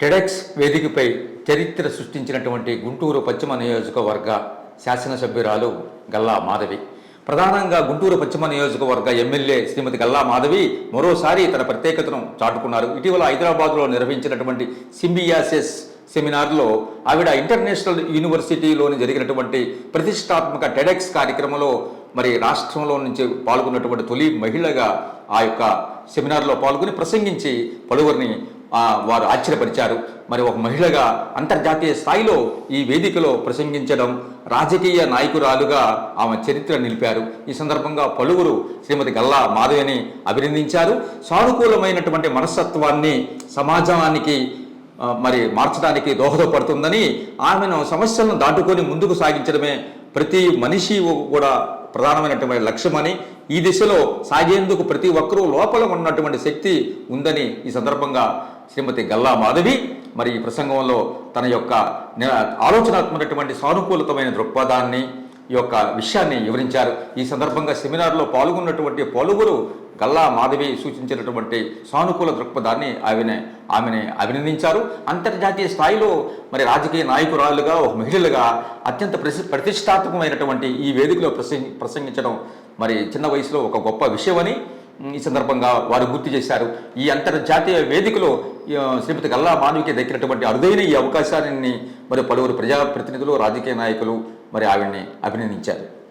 TEDx వేదికపై చరిత్ర సృష్టించినటువంటి గుంటూరు పశ్చిమ నియోజకవర్గ శాసనసభ్యురాలు గల్లా మాధవి. ప్రధానంగా గుంటూరు పశ్చిమ నియోజకవర్గ ఎమ్మెల్యే శ్రీమతి గల్లా మాధవి మరోసారి తన ప్రత్యేకతను చాటుకున్నారు. ఇటీవల హైదరాబాద్లో నిర్వహించినటువంటి సింబియాసిస్ సెమినార్లో ఆవిడ ఇంటర్నేషనల్ యూనివర్సిటీలోని జరిగినటువంటి ప్రతిష్టాత్మక టెడెక్స్ కార్యక్రమంలో మరి రాష్ట్రంలో నుంచి పాల్గొన్నటువంటి తొలి మహిళగా ఆ యొక్క సెమినార్లో పాల్గొని ప్రసంగించి పలువురిని వారు ఆశ్చర్యపరిచారు. మరి ఒక మహిళగా అంతర్జాతీయ స్థాయిలో ఈ వేదికలో ప్రసంగించడం రాజకీయ నాయకురాలుగా ఆమె చరిత్ర నిలిపారు. ఈ సందర్భంగా పలువురు శ్రీమతి గల్లా మాధవిని అభినందించారు. సానుకూలమైనటువంటి మనస్తత్వాన్ని సమాజానికి మరి మార్చడానికి దోహదపడుతుందని ఆమెను సమస్యలను దాటుకొని ముందుకు సాగించడమే ప్రతి మనిషి కూడా ప్రధానమైనటువంటి లక్ష్యమని ఈ దిశలో సాగేందుకు ప్రతి ఒక్కరూ లోపల ఉన్నటువంటి శక్తి ఉందని ఈ సందర్భంగా శ్రీమతి గల్లా మాధవి. మరి ఈ ప్రసంగంలో తన యొక్క ఆలోచనాత్మకటువంటి సానుకూలతమైన దృక్పథాన్ని ఈ యొక్క విషయాన్ని వివరించారు. ఈ సందర్భంగా సెమినార్లో పాల్గొన్నటువంటి పలువురు గల్లా మాధవి సూచించినటువంటి సానుకూల దృక్పథాన్ని ఆమెనే ఆమెని అభినందించారు. అంతర్జాతీయ స్థాయిలో మరి రాజకీయ నాయకురాలుగా ఒక మహిళలుగా అత్యంత ప్రసి ప్రతిష్టాత్మకమైనటువంటి ఈ వేదికలో ప్రసంగించడం మరి చిన్న వయసులో ఒక గొప్ప విషయమని ఈ సందర్భంగా వారు గుర్తు చేశారు. ఈ అంతర్జాతీయ వేదికలో శ్రీమతి గల్లా మాధవికి దక్కినటువంటి అరుదైన ఈ అవకాశాన్ని మరి పలువురు ప్రజాప్రతినిధులు రాజకీయ నాయకులు మరి ఆవిడ్ని అభినందించారు.